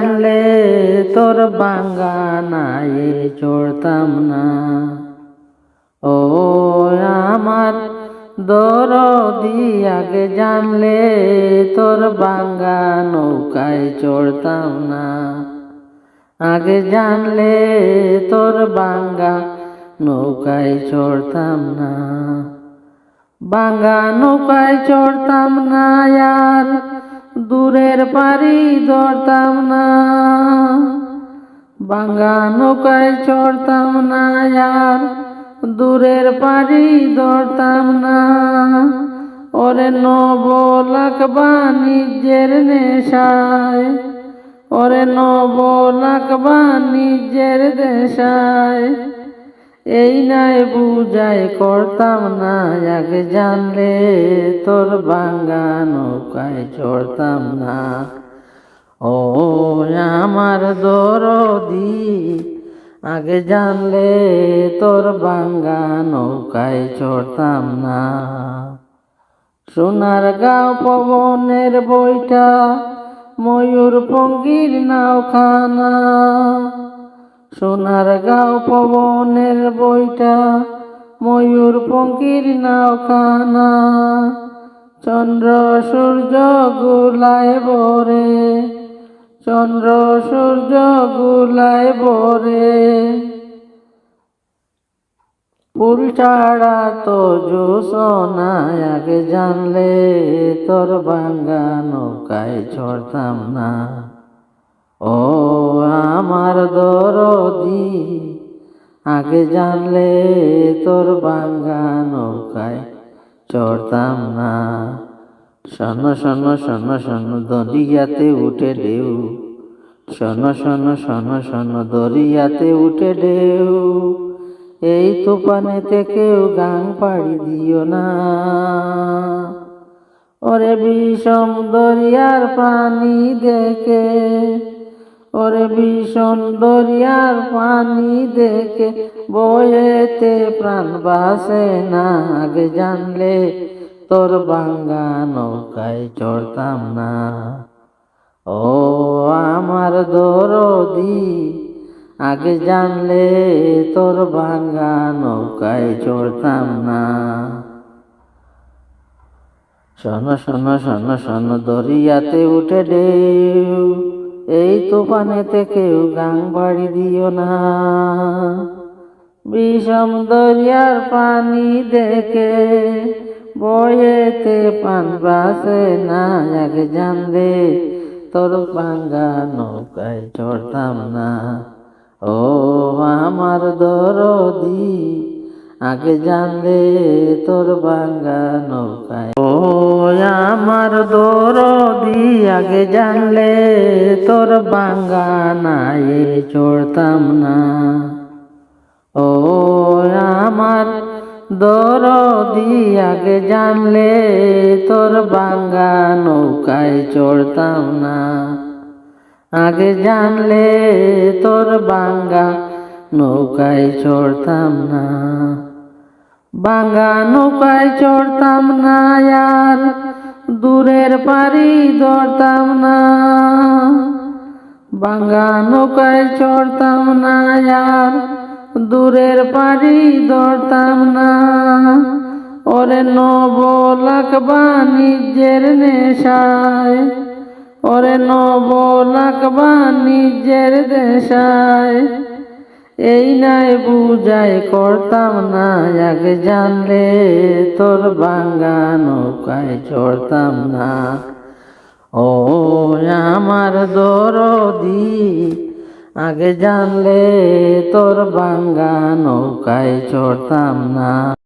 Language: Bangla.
জানলে তোর বাঙ্গানায় চড়তাম না। ও আমার দরদি, আগে জানলে তোর বাঙ্গা নৌকায় চড়তাম না। আগে জানলে তোর বাঙ্গা নৌকায় চড়তাম না। বাঙ্গা নৌকায় চড়তাম না, আর দূরের পারি ধরতাম না। বাঙ্গা নৌকায় চড়তাম না আর দূরের পারি ধরতাম না। ওরে নব লাখ বাণিজ্যের নেশায়, ওরে নব লাখ বাণিজ্যের দেশায়। এই নাই বুঝাই, করতাম না। আগে জানলে তোর বাঙ্গা নৌকায় চড়তাম না। ও আমার দরদি, আগে জানলে তোর বাঙ্গা নৌকায় চড়তাম না। সোনার গাঁও পবনের বইটা, ময়ূর পঙ্গির নাওখানা। সোনার গাঁও পবনের বইটা, ময়ূর পঙ্কির নাওখানা। চন্দ্র সূর্য গুলায় বরে চন্দ্র সূর্য গুলায় বরে ফুল ছাড়া তো জোসনা আগে জানলে, তোর বাঙ্গা নৌকায় ছড়তাম না। ও আমার দরদি আগে জানলে তোর বাঙ্গা নৌকায় চড়তাম না। শোন শোন শোন শোন, দরিয়াতে উঠে ঢেউ। শোন শোন শোন শোন, দরিয়াতে উঠে ঢেউ। এই তুফানেতে কেউ গান পাড়ি দিও না। ওরে বিষম দরিয়ার পানি দেখে ওরে ভীষণ দরিয়ার পানি দেখে বয়েতে প্রাণ বাসে না আগে জানলে। তোর বাঙ্গা নৌকায় চড়তাম না। ও আমার দরদি, আগে জানলে তোর বাঙ্গা নৌকায় চড়তাম না। শোন শোন শোন শোন, দরিয়াতে উঠে ঢেউ। এই তুফানেতে কেউ গাং বাড়ি দিও না। বিষম দরিয়ার পানি দেখে বয়েতে পান বাসে না আগে জানলে। তোর বাঙ্গা নৌকায় চড়তাম না। ও আমার দরদি, আগে জানলে তোর বাঙ্গা নৌকায় আমার দরদি আগে জানলে তোর বাঙ্গা নাই চড়তাম না। ও আমার দরদি আগে জানলে তোর বাঙ্গা নৌকায় চড়তাম না। আগে জানলে তোর বাঙ্গা নৌকায় চড়তাম না। বাঙ্গা নৌকায় চড়তাম না আর দূরের পারি ধরতাম না। বাঙ্গা নৌকায় চড়তাম না আর দূরের পারি ধরতাম না। ওরে নব লাখ বাণিজ্যের নেশায়, ওরে নব লাখ বাণিজ্যের দেশায়। এই নাই বুঝাই করতাম না আগে জানলে তোর বাঙ্গা নৌকায় চড়তাম না। ও আমার দরদি, আগে জানলে তোর বাঙ্গা নৌকায় চড়তাম না।